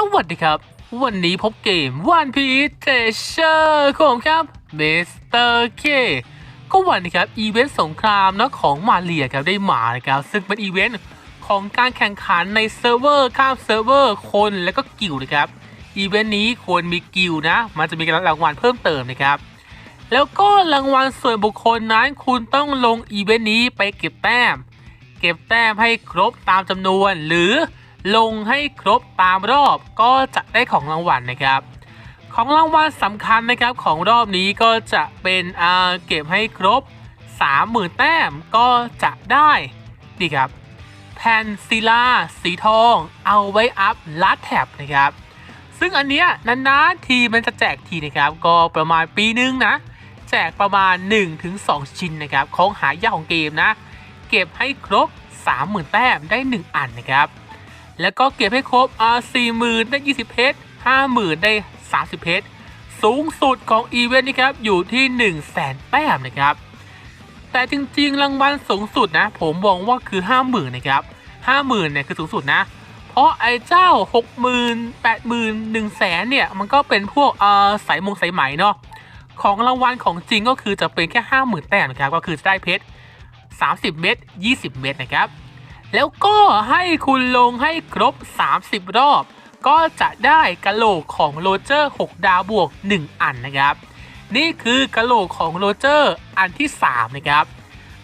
สวัสดีครับ วันนี้พบเกม One Piece Treasure ของผมครับ Mr. K ก็วันนี้ครับอีเวนต์สงครามนะของมาเลียครับได้มานะครับซึ่งเป็นอีเวนต์ของการแข่งขันในเซิร์ฟเวอร์ข้ามเซิร์ฟเวอร์คนและก็กิลนะครับอีเวนต์นี้ควรมีกิลนะ มันจะมีรางวัลเพิ่มเติมนะครับ แล้วก็รางวัลส่วนบุคคลนั้นคุณต้องลงอีเวนต์นี้ไปเก็บแต้ม เก็บแต้มให้ครบตามจำนวนหรือ ลงให้ครบตามรอบก็จะได้ของรางวัลนะครับ ของรางวัลสำคัญนะครับของรอบนี้ก็จะเป็นเก็บให้ครบ 30,000 แต้มก็จะได้นี่ครับแผ่นศิลาสีทอง เอาไว้อัพลัดแท็บนะครับ ซึ่งอันเนี้ยนานๆทีมันจะแจกทีนะครับ ก็ประมาณปีนึงนะ แจกประมาณ 1-2 ชิ้นนะครับ ของหายากของเกมนะ เก็บให้ครบ 30,000 แต้มได้ 1 อันนะครับ แล้วก็เก็บให้ครบอ่า40,000ได้20 เพชร50,000ได้ 30 เพชรสูงสุดของอีเวนต์นะครับอยู่ที่1 0 0 0 0แสนแต้มนะครับ แต่จริงๆรางวัลสูงสุดนะ ผมมองว่าคือ 50,000นะครับ50,000เนี่ยคือสูงสุดนะ เพราะไอ้เจ้า 60,000 80,000 1แสนเนี่ยมันก็เป็นพวกเอ่อสายมงสายไหมเนาะของรางวัลของจริงก็คือจะเป็นแค่ 50,000 แต้มนะครับก็คือจะได้เพชร30 เม็ด20 เม็ดนะครับ แล้วก็ให้คุณลงให้ครบ 30 รอบ ก็จะได้กะโหลกของโรเจอร์ 6 ดาวบวก 1 อันนะครับ นี่คือกะโหลกของโรเจอร์อันที่ 3 นะครับ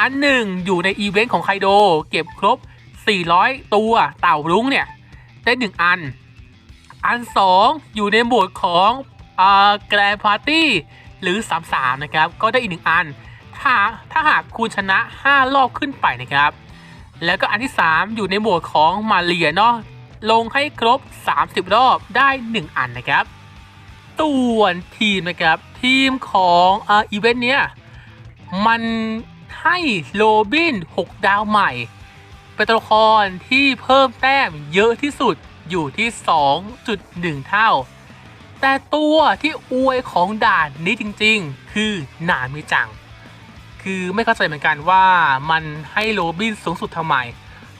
อันหนึ่งอยู่ในอีเวนต์ของไคโดเก็บครบ 400 ตัวเต่ารุ้งเนี่ย ได้ 1 อัน อัน 2 อยู่ในโหมดของแกรนพาร์ตี้หรือ 33 นะครับ ก็ได้อีก 1 อัน ถ้าถ้าหากคุณชนะ 5 รอบขึ้นไปนะครับ แล้วก็อันที่ 3 อยู่ในหมวดของมาเลียเนาะลงให้ครบ 30 รอบได้ 1 อันนะครับส่วนทีมนะครับ ทีมของอ่าอีเวนต์เนี้ยมันให้โรบิน 6 ดาวใหม่ เป็นตัวละครที่เพิ่มแต้มเยอะที่สุดอยู่ที่ 2.1 เท่า แต่ตัวที่อวยของด่านนี้จริงๆ คือหนามิจัง คือไม่เข้าใจเหมือนกันว่ามันให้โรบินสูงสุดทำไม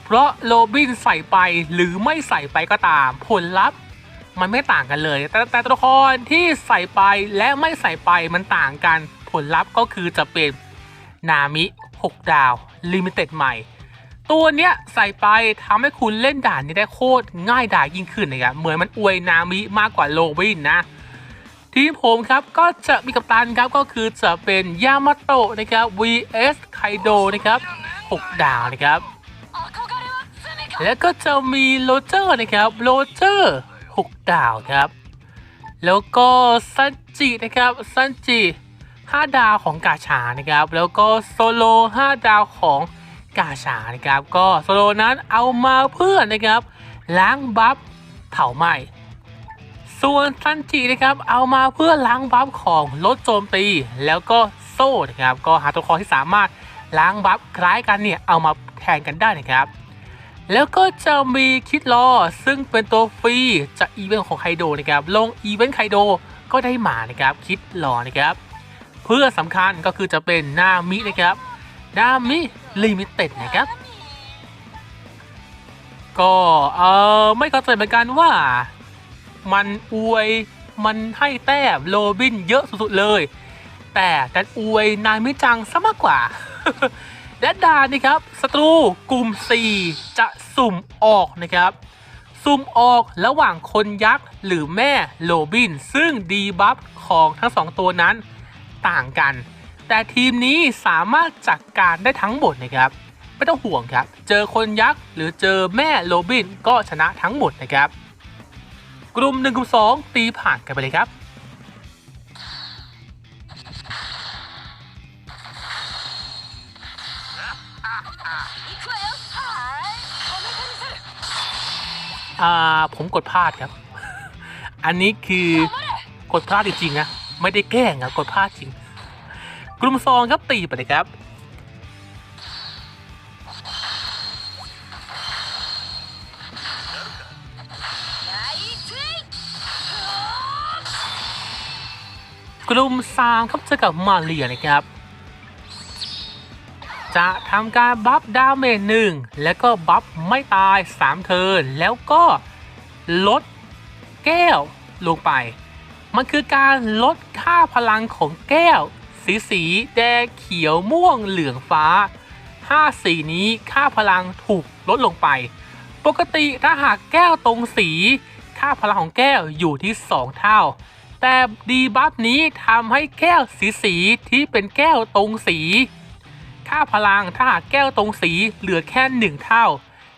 เพราะโรบินใส่ไปหรือไม่ใส่ไปก็ตาม ผลลัพธ์มันไม่ต่างกันเลย แต่แต่ตัวละครที่ใส่ไปและไม่ใส่ไปมันต่างกัน ผลลัพธ์ก็คือจะเป็นนามิ 6 ดาวลิมิเต็ดใหม่ ตัวเนี้ยใส่ไปทำให้คุณเล่นด่านนี้ได้โคตรง่ายดายยิ่งขึ้นนะครับเหมือนมันอวยนามิมากกว่าโรบินนะ ทีมผมครับก็จะมีกัปตันครับก็คือจะเป็นยามาโตะนะครับ vs ไคโดนะครับ 6 ดาวนะครับ แล้วก็จะมีโรเจอร์นะครับโรเจอร์ 6 ดาวครับ แล้วก็ซันจินะครับซันจิ 5 ดาวของกาชานะครับ แล้วก็โซโล 5 ดาวของกาชานะครับ ก็โซโลนั้นเอามาเพื่อนะครับ ล้างบัฟเผาไหม้ ส่วนซันจินะครับเอามาเพื่อล้างบัฟของลดโจมตี แล้วก็โซ่นะครับก็หาตัวละครที่สามารถล้างบัฟคล้ายกันเนี่ยเอามาแทนกันได้นะครับ แล้วก็จะมีคิดลอซึ่งเป็นตัวฟรีจากอีเวนต์ของไคโดนะครับลงอีเวนต์ไคโดก็ได้มานะครับคิดลอนะครับเพื่อสำคัญก็คือจะเป็นนามินะครับนามิลิมิเต็ดนะครับก็เออไม่เข้าใจเหมือนกันว่า มันอวยมันให้แต้มโรบินเยอะสุดๆเลย แต่ดันอวยนายมิจังซะมากกว่าและดานนะครับศัตรูกลุ่ม 4 จะสุ่มออกนะครับ สุ่มออกระหว่างคนยักษ์หรือแม่โรบิน ซึ่งดีบัฟของทั้งสองตัวนั้นต่างกัน แต่ทีมนี้สามารถจัดการได้ทั้งหมดนะครับ ไม่ต้องห่วงครับ เจอคนยักษ์หรือเจอแม่โรบินก็ชนะทั้งหมดนะครับ กลุ่ม1กลุ่ม2 ตีผ่านกันไปเลยครับ อ่า ผมกดพลาดครับ อันนี้คือกดพลาดจริงๆนะ ไม่ได้แกล้งครับกดพลาดจริง กลุ่มสองครับตีไปเลยครับ กลุ่มสามครับเจอกับมาเรียนะครับ จะทำการบัฟดาเมจหนึ่งแล้วก็บัฟไม่ตาย 3 เทิร์นแล้วก็ลดแก้วลงไป มันคือการลดค่าพลังของแก้ว สีสีแดงเขียวม่วงเหลืองฟ้า 5 สีนี้ค่าพลังถูกลดลงไป ปกติถ้าหากแก้วตรงสี ค่าพลังของแก้วอยู่ที่ 2 เท่า แต่ดีบัฟนี้ทำให้แก้วสีสีที่เป็นแก้วตรงสี ค่าพลังถ้าหากแก้วตรงสีเหลือแค่1เท่า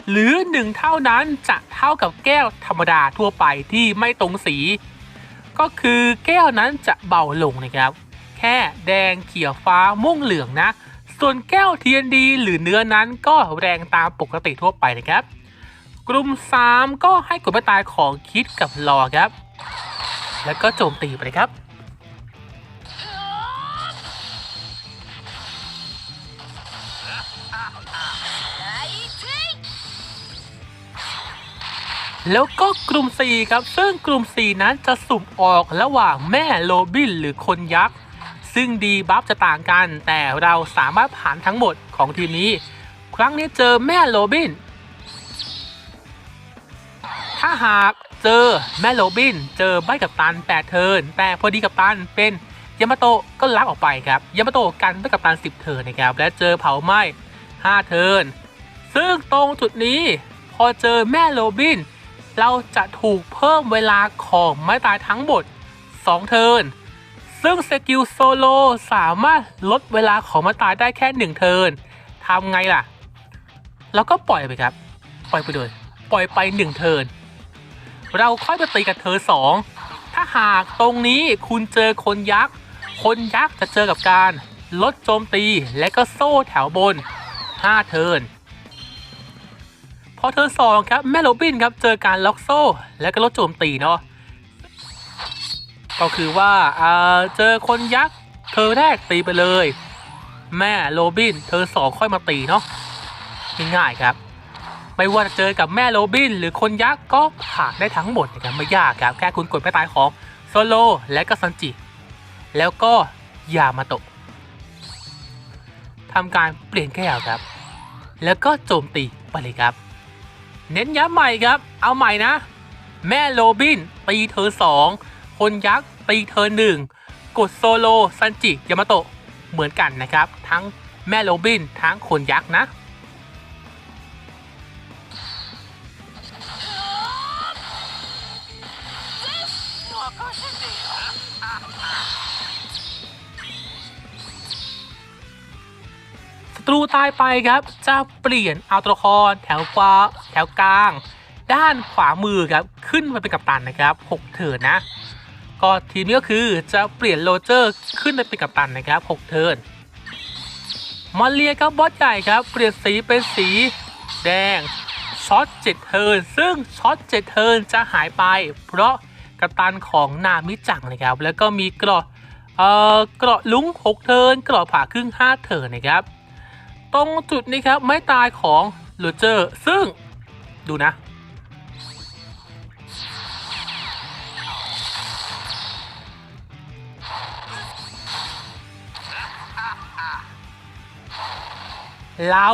หรือ1เท่านั้นจะเท่ากับแก้วธรรมดาทั่วไปที่ไม่ตรงสี ก็คือแก้วนั้นจะเบาลงนะครับ แค่แดงเขียวฟ้าม่วงเหลืองนะ ส่วนแก้ว TND หรือเนื้อนั้นก็แรงตามปกติทั่วไปนะครับ กลุ่ม 3 ก็ให้กดไม่ตายของคิดกับรอครับ แล้วก็โจมตีไปเลยครับ แล้วก็กลุ่ม 4 ครับ ซึ่งกลุ่ม 4 นั้นจะสุ่มออกระหว่างแม่โรบินหรือคนยักษ์ ซึ่งดีบัฟจะต่างกัน แต่เราสามารถผ่านทั้งหมดของทีมนี้ ครั้งนี้เจอแม่โรบิน ถ้าหาก เจอแม่โรบิน เจอใบกับตัน8เทินแต่พอดีกับตันเป็นยามาโตะก็ลักออกไปครับยามาโตะกันใบกับตัน10เทินนะครับและเจอเผาไหม้5เทินซึ่งตรงจุดนี้พอเจอแม่โรบิน เราจะถูกเพิ่มเวลาของไม้ตายทั้งหมด 2 เทินซึ่งสกิลโซโลสามารถลดเวลาของไม้ตายได้แค่ 1 เทินทำไงล่ะเราก็ปล่อยไปครับ ปล่อยไปเลย ปล่อยไป 1 เทิน เราค่อยไปตีกับเธอ2ถ้าหากตรงนี้คุณเจอคนยักษ์ คนยักษ์จะเจอกับการลดโจมตีและก็โซ่แถวบน 5 เทิร์นพอเธอสองครับแม่โรบินครับเจอการล็อกโซ่และก็ลดโจมตีเนาะก็คือว่าอ่าเจอคนยักษ์เธอแรกตีไปเลย แม่โรบินเธอสองค่อยมาตีเนาะง่ายๆครับ ไม่ว่าจะเจอกับแม่โรบิน หรือคนยักษ์ก็ผ่านได้ทั้งหมดนะครับไม่ยากครับแค่คุณกดไม่ตายของโซโลและก็ซันจิ แล้วก็ยามาโตะทำการเปลี่ยนแก้วครับ แล้วก็โจมตีไปเลยครับ เน้นย้ำใหม่ครับ เอาใหม่นะ แม่โรบิน ตีเธอสองคนยักษ์ตีเธอหนึ่งกดโซโลซันจิยามาโตะเหมือนกันนะครับ ทั้งแม่โรบินทั้งคนยักษ์นะ ตรูตายไปครับ จะเปลี่ยนเอาตัวละครแถวขวาแถวกลาง ด้านขวามือครับขึ้นมาเป็นกัปตันนะครับ6เทินนะ ก็ทีมนี้ก็คือจะเปลี่ยนโรเจอร์ขึ้นมาเป็นกัปตันนะครับ6เทินมาเรียครับบอสใหญ่ครับเปลี่ยนสีเป็นสีแดงช็อต7เทินซึ่งช็อต7เทินจะหายไป เพราะกัปตันของนามิจังนะครับแล้วก็มีเกราะเอ่อเกราะลุง6 เทินเกราะผ่าครึ่ง 5 เทินนะครับ ตรงจุดนี้ครับ ไม่ตายของโรเจอร์ ซึ่งดูนะ เรา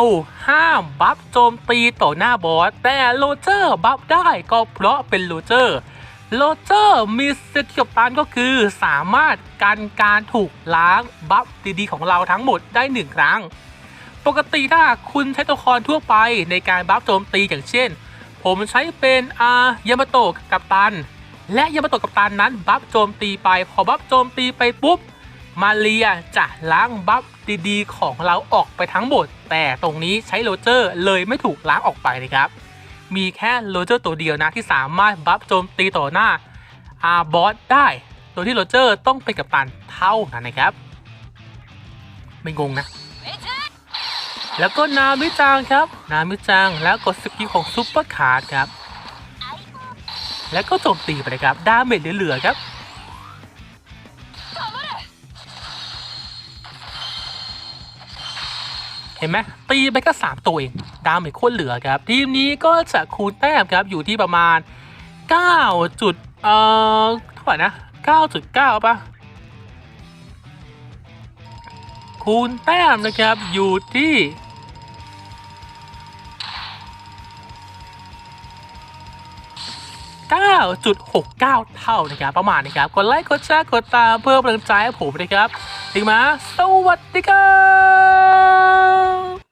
ห้ามบัฟโจมตีต่อหน้าบอส แต่โรเจอร์บัฟได้ก็เพราะเป็นโรเจอร์โรเจอร์มีสกิลตันก็คือสามารถกันการถูกล้างบัฟดีๆของเราทั้งหมดได้หนึ่งครั้ง ปกติถ้าคุณใช้ตัวละครทั่วไปในการบัฟโจมตีอย่างเช่น ผมใช้เป็นอายามาโตะกับตัน และยามาโตะกับตันนั้นบัฟโจมตีไปพอบัฟโจมตีไปปุ๊บ มาเรียจะล้างบัฟดีๆ ของเราออกไปทั้งหมด แต่ตรงนี้ใช้โรเจอร์เลยไม่ถูกล้างออกไปนะครับ มีแค่โรเจอร์ตัวเดียวนะที่สามารถบัฟโจมตีต่อหน้าอาบอสได้โดยที่โรเจอร์ต้องเป็นกัปตันเท่านั้นนะครับ ไม่งงนะ แล้วก็นามิจังครับ นามิจังแล้วกดสกิลของซุปเปอร์คาร์ดครับ แล้วก็โจมตีไปเลยครับ ดาเมจเหลือๆครับ เห็นไหมตีไปก็สามตัวเอง ดาเมจโคตรเหลือครับ ทีมนี้ก็จะคูณแต้มครับ อยู่ที่ประมาณ 9 จุด เอ่อ เท่าไหร่นะ 9.9ป่ะคูณแต้มนะครับอยู่ที่ 9.69 เท่านะครับ ประมาณนะครับ กดไลค์ กดแชร์ กดตามเพื่อกำลังใจให้ผมนะครับถึงมา สวัสดีครับ